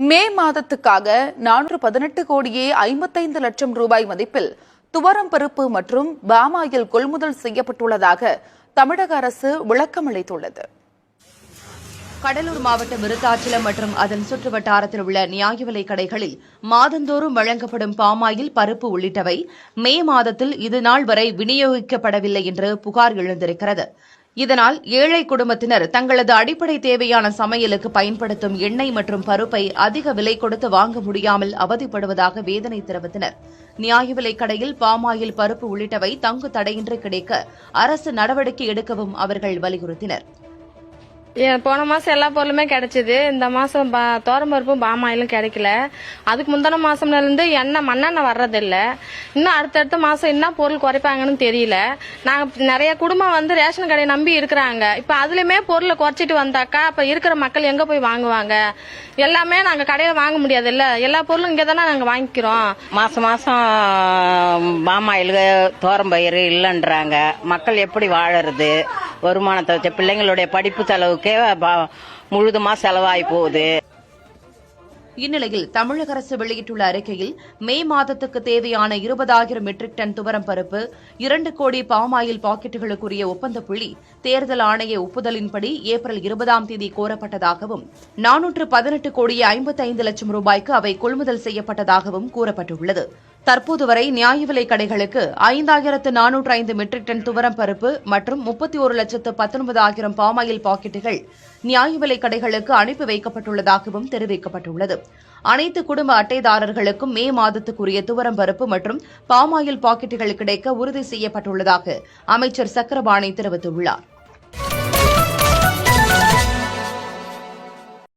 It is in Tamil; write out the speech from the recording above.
மே மாதத்துக்காக நானூற்று பதினெட்டு கோடியே ஐம்பத்தைந்து லட்சம் ரூபாய் மதிப்பில் துவரம் பருப்பு மற்றும் பாமாயில் கொள்முதல் செய்யப்பட்டுள்ளதாக தமிழக அரசு விளக்கமளித்துள்ளது கடலூர் மாவட்டம் விருத்தாச்சலம் மற்றும் அதன் சுற்று வட்டாரத்தில் உள்ள நியாய விலைக் கடைகளில் மாதந்தோறும் வழங்கப்படும் பாமாயில் பருப்பு உள்ளிட்டவை மே மாதத்தில் இதுநாள் வரை விநியோகிக்கப்படவில்லை என்று புகார் எழுந்திருக்கிறது. இதனால் ஏழை குடும்பத்தினர் தங்களது அடிப்படை தேவையான சமையலுக்கு பயன்படுத்தும் எண்ணெய் மற்றும் பருப்பை அதிக விலை கொடுத்து வாங்க முடியாமல் அவதிப்படுவதாக வேதனை தெரிவித்தனர். நியாய விலைக் கடையில் பாமாயில் பருப்பு உள்ளிட்டவை தங்கு தடையின்றி கிடைக்க அரசு நடவடிக்கை எடுக்கவும் அவர்கள் வலியுறுத்தினர். ஏன் போன மாசம் எல்லா பொருளுமே கிடைச்சது. இந்த மாசம் பா- துவரம்பருப்பும் பாமாயிலும் கிடைக்கல. அதுக்கு முந்தின மாசம்ல இருந்து எண்ணெய் மண்ணெண்ணெய் வர்றதில்லை. இன்னும் அடுத்தடுத்த மாசம் என்ன பொருள் குறைப்பாங்கன்னு தெரியல. நாங்க நிறைய குடும்பம் வந்து ரேஷன் கடையை நம்பி இருக்கிறாங்க. இப்ப அதுலயுமே பொருளை குறைச்சிட்டு வந்தாக்கா அப்ப இருக்கிற மக்கள் எங்க போய் வாங்குவாங்க? எல்லாமே நாங்க கடையில வாங்க முடியாதுல்ல. எல்லா பொருளும் இங்க தானே நாங்க வாங்கிக்கிறோம். மாசம் மாசம் பாமாயில் தோரம்பயிறு இல்லைன்றாங்க. மக்கள் எப்படி வாழறது? வருமானத்தை வச்ச பிள்ளைங்களுடைய படிப்பு செலவுக்கே முழுதுமா செலவாகி போகுது. இந்நிலையில் தமிழக அரசு வெளியிட்டுள்ள அறிக்கையில் மே மாதத்துக்கு தேவையான இருபதாயிரம் மெட்ரிக் டன் துவரம் பருப்பு இரண்டு கோடி பாமாயில் பாக்கெட்டுகளுக்குரிய ஒப்பந்த புள்ளி தேர்தல் ஆணைய ஒப்புதலின்படி ஏப்ரல் இருபதாம் தேதி கோரப்பட்டதாகவும் நானூற்று பதினெட்டு கோடியே ஐம்பத்தைந்து லட்சம் ரூபாய்க்கு அவை கொள்முதல் செய்யப்பட்டதாகவும் கூறப்பட்டுள்ளது. தற்போது வரை நியாய விலைக் கடைகளுக்கு ஐந்தாயிரத்து நானூற்று ஐந்து மெட்ரிக் டன் துவரம் பருப்பு மற்றும் முப்பத்தி ஒரு லட்சத்து பத்தொன்பது ஆயிரம் பாமாயில் பாக்கெட்டுகள் நியாய விலைக் கடைகளுக்கு அனுப்பி வைக்கப்பட்டுள்ளதாகவும் தெரிவிக்கப்பட்டுள்ளது. அனைத்து குடும்ப அட்டைதாரர்களுக்கும் மே மாதத்துக்குரிய துவரம் பருப்பு மற்றும் பாமாயில் பாக்கெட்டுகள் கிடைக்க உறுதி செய்யப்பட்டுள்ளதாக அமைச்சர் சக்கரபாணி தெரிவித்துள்ளார்.